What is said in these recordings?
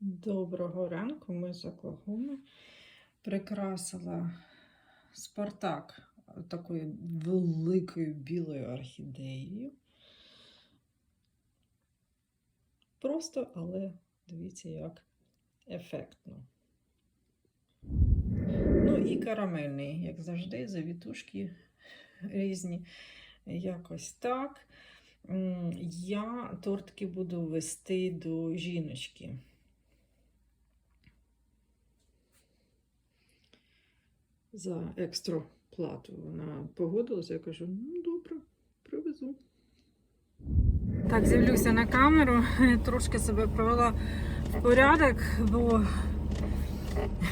Доброго ранку, ми з Оклахоми. Прикрасила Спартак такою великою білою орхідеєю. Просто, але дивіться, як ефектно. Ну і карамельний, як завжди, завітушки різні. Якось так. Я тортики буду вести до жіночки. За екстра плату. Вона погодилася, я кажу, ну добре, привезу. Так, з'явлюся на камеру, трошки себе привела в порядок, бо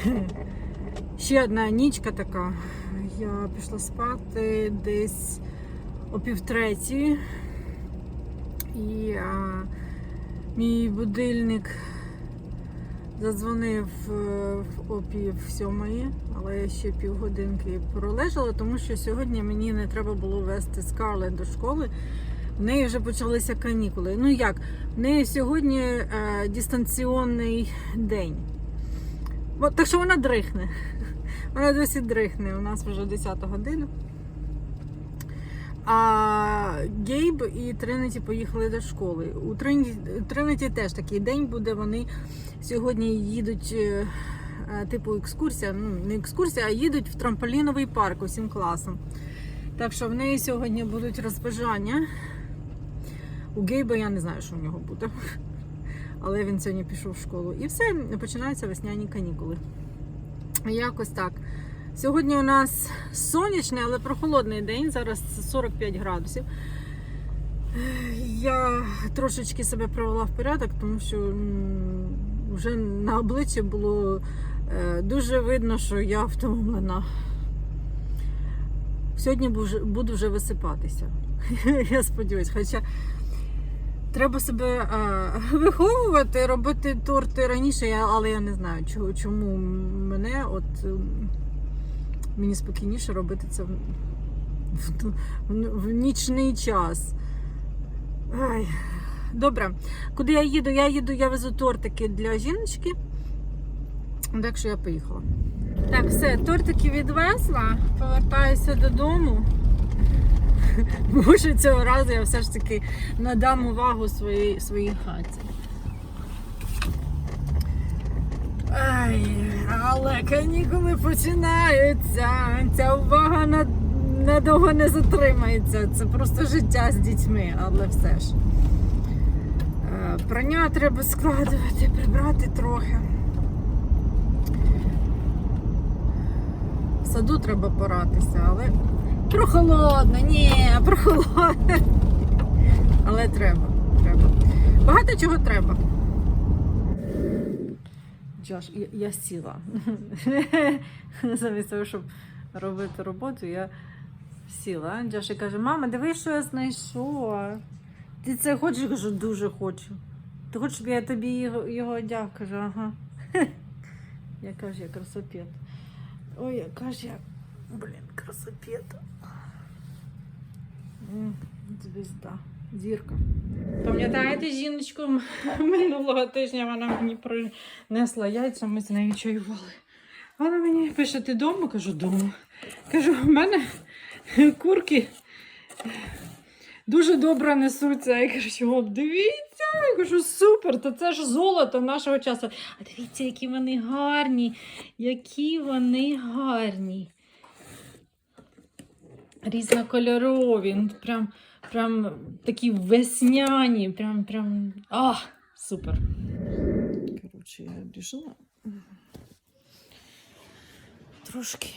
ще одна нічка така. Я пішла спати десь о півтретій. І а, мій будильник задзвонив е, о пів сьомої, але я ще півгодинки пролежала, тому що сьогодні мені не треба було вести Скарлет до школи. В неї вже почалися канікули. Ну як, в неї сьогодні е, дистанційний день. От, так що вона дрихне. Вона досі дрихне. У нас вже 10 година. А Гейб і Триниті поїхали до школи. У Триниті теж такий день буде. Вони сьогодні їдуть, е, е, типу, екскурсія. Ну, не екскурсія, а їдуть в трамполіновий парк усім класом. Так що в неї сьогодні будуть розбежання. У Гейба я не знаю, що в нього буде. Але він сьогодні пішов в школу. І все, починаються весняні канікули. Якось так. Сьогодні у нас сонячний, але прохолодний день. Зараз 45 градусів. Я трошечки себе привела в порядок, тому що вже на обличчі було е, дуже видно, що я втомлена. Сьогодні буду вже висипатися. Я сподіваюся. Хоча треба себе е, виховувати, робити торти раніше, але я не знаю, чому мене от. Мені спокійніше робити це в, в, в, в нічний час. Ай. Добре, куди я їду? Я їду, я везу тортики для жіночки. Так що я поїхала. Так, все, тортики відвезла, повертаюся додому. Може, цього разу я все ж таки надам увагу своїй, своїй хаті. Ай, але канікули починаються. Ця увага надовго не затримається. Це просто життя з дітьми, але все ж. Е, Прання треба складувати, прибрати трохи. В саду треба поратися, але прохолодно, ні, прохолодно. Але треба, треба. Багато чого треба. Джош, я, я сіла. Замість того, щоб робити роботу, я сіла. Джош каже, мама, дивись, що я знайшов. Ти це хочеш? Я кажу, дуже хочу. Ти хочеш, щоб я тобі його, його одяг? Кажу, ага. Я кажу, я красопет. Ой, я кажу, я, блін, красопет. Звізда, зірка. Пам'ятаєте жіночку минулого тижня вона мені принесла яйця, ми з нею чаювали. Вона мені пише, ти вдома? Кажу, вдома. Кажу, в мене курки дуже добре несуться. Я кажу, чого дивіться. Я кажу, супер, то це ж золото нашого часу. А дивіться, які вони гарні, які вони гарні. Різнокольорові, ну, прям, прям такі весняні, прям, прям. А, супер. Коротше, я вирішила трошки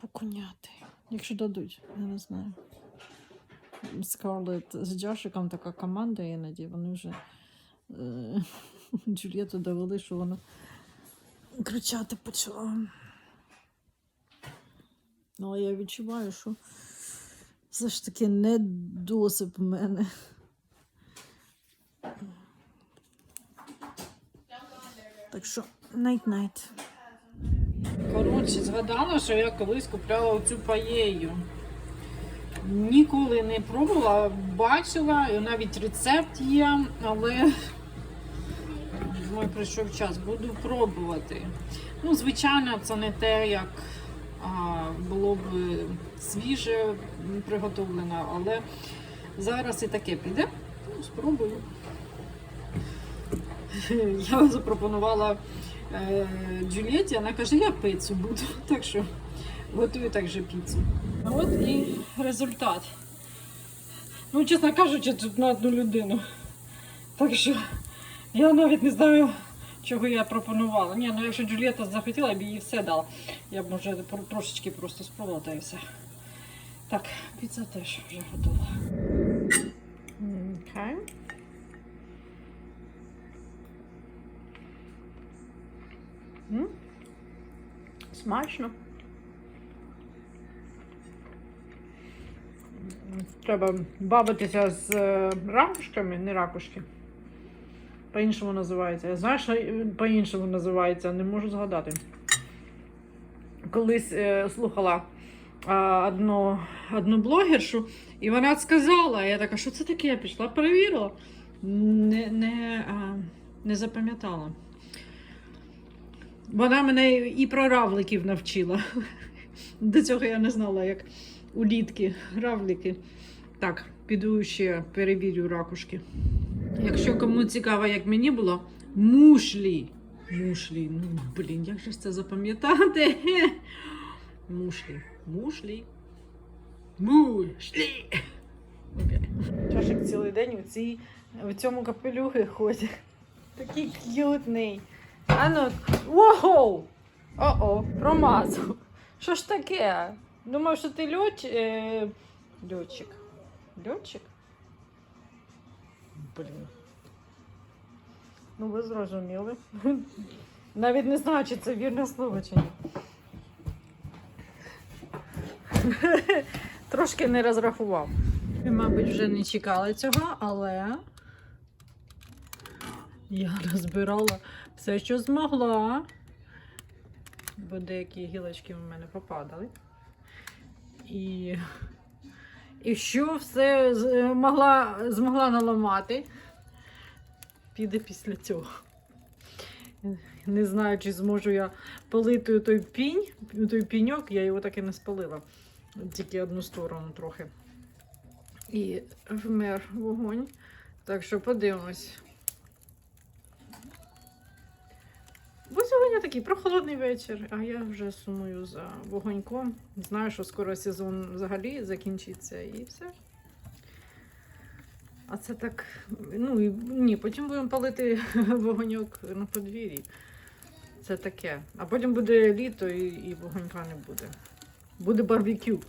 покуняти. Якщо дадуть, я не знаю. Скарлет з Джашиком така команда іноді, вони вже е, Джульєту довели, що вона кричати почала. Але я відчуваю, що все ж таки не досип в мене. Так що найт-найт. Коротше, згадала, що я колись купляла оцю паєю. Ніколи не пробувала, бачила, і навіть рецепт є, але прийшов час, буду пробувати. Ну, звичайно, це не те, як було б свіже м, приготовлено, але зараз і таке піде. Ну, спробую. Я запропонувала е, Джульєті, вона каже, я пиццу буду. Так що готую також піцу. От і результат. Ну, чесно кажучи, тут на одну людину. Так що я навіть не знаю, чого я пропонувала. Ні, ну якщо Джульєта захотіла, я б їй все дала. Я б може трошечки просто спробувала і все. Так, піца теж вже готова. М? Смачно. Треба бавитися з е, ракушками, не ракушки. По-іншому називається. Я знаю, що по-іншому називається, не можу згадати. Колись е, слухала а, одну, одну блогершу, і вона сказала, я така, що це таке? Я пішла, перевірила. Не, не, а, не запам'ятала. Вона мене і про равликів навчила. До цього я не знала, як улітки, равлики. Так, піду ще перевірю ракушки. Якщо кому цікаво, як мені було, мушлі. Мушлі. Ну, блін, як же ж це запам'ятати? Мушлі. Мушлі. Мушлі. Чашик цілий день у, цій, у цьому капелюхі ходить. Такий к'ютний. А ну, воу! О-о, промазав. Що ж таке? Думав, що ти. Е... льотчик. Льотчик? Блін. Ну, ви зрозуміли. Навіть не знаю, чи це вірне слово чи ні. Трошки не розрахував. Ви, мабуть, вже не чекали цього, але я розбирала все, що змогла. Бо деякі гілочки в мене попадали. І, і що все змогла, змогла наламати, піде після цього. Не знаю, чи зможу я палити той пінь, той піньок, я його так і не спалила. Тільки одну сторону трохи. І вмер вогонь. Так що подивимось. Сьогодні такий прохолодний вечір, а я вже сумую за вогоньком. Знаю, що скоро сезон взагалі закінчиться і все. А це так. Ну і ні, потім будемо палити вогоньок на подвір'ї. Це таке. А потім буде літо і, і вогонька не буде. Буде барбекю.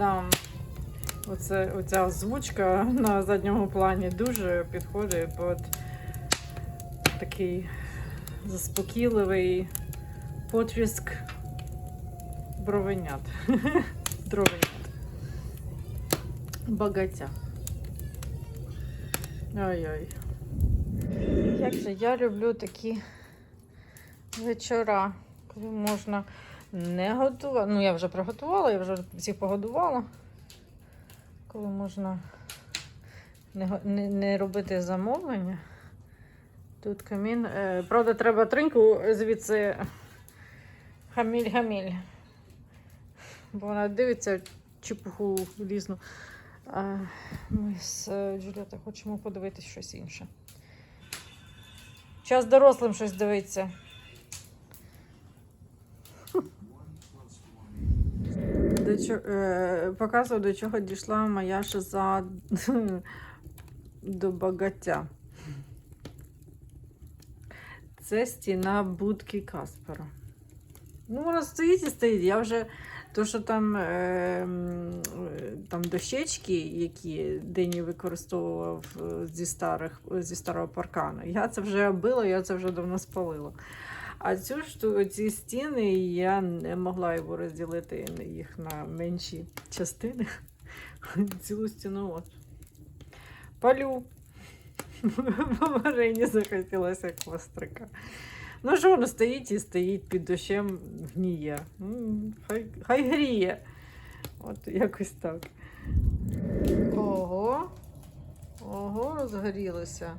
Да. Оце, оця озвучка на задньому плані дуже підходить під такий заспокійливий потріск бровенят. Дровенят. Багаття. Ой-ой. Як же я люблю такі вечора, коли можна не готувати. Ну, я вже приготувала, я вже всіх погодувала. Коли можна не, не, не робити замовлення. Тут камін. Е, правда, треба триньку звідси хаміль-хаміль. Бо вона дивиться чепуху різну. Ми з е, хочемо подивитись щось інше. Час дорослим щось дивиться. До чо... е, показую, до чого дійшла моя шиза до багаття. Це стіна будки Каспера. Ну, вона стоїть і стоїть. Я вже то, що там, е, е, там дощечки, які Дені використовував е, зі, старих, зі старого паркану, я це вже била, я це вже давно спалила. А цю ж ці стіни я не могла його розділити їх на менші частини. Цілу стіну от. Палю. Марині захотілося хвострика. Ну що воно стоїть і стоїть під дощем гніє. Хай, хай гріє. От якось так. Ого. Ого, розгорілося.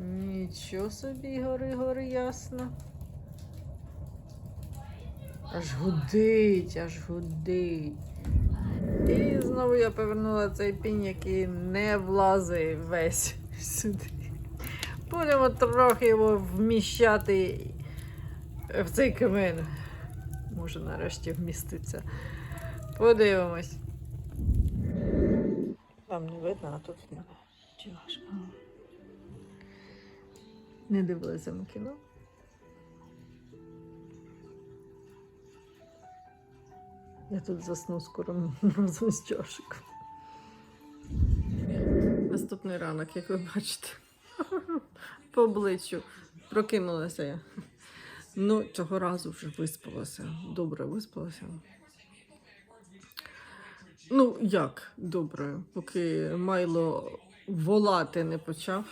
Нічого собі, гори, гори, ясно. Аж гудить, аж гудить. І знову я повернула цей пінь, який не влазить весь сюди. Будемо трохи його вміщати в цей камин. Може, нарешті вміститься. Подивимось. Вам не видно, а тут видно. Не дивилися ми кіно. Я тут засну скоро разом з чашиком. Наступний ранок, як ви бачите, по обличчю прокинулася я. Ну, цього разу вже виспалася. Добре виспалася. Ну, як добре, поки Майло волати не почав.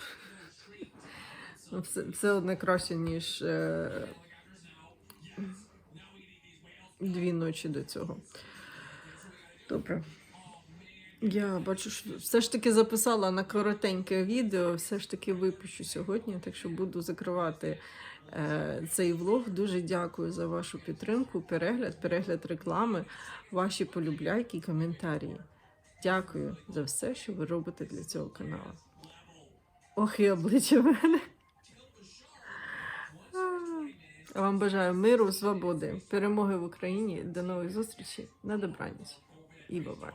Ну, Все, все одне краще, ніж е, дві ночі до цього. Добре. Я бачу, що все ж таки записала на коротеньке відео, все ж таки випущу сьогодні, так що буду закривати е, цей влог. Дуже дякую за вашу підтримку, перегляд, перегляд реклами, ваші полюбляйки коментарі. Дякую за все, що ви робите для цього каналу. Ох, і обличчя мене. Вам бажаю миру, свободи, перемоги в Україні. До нових зустрічей на добраніч і бабай.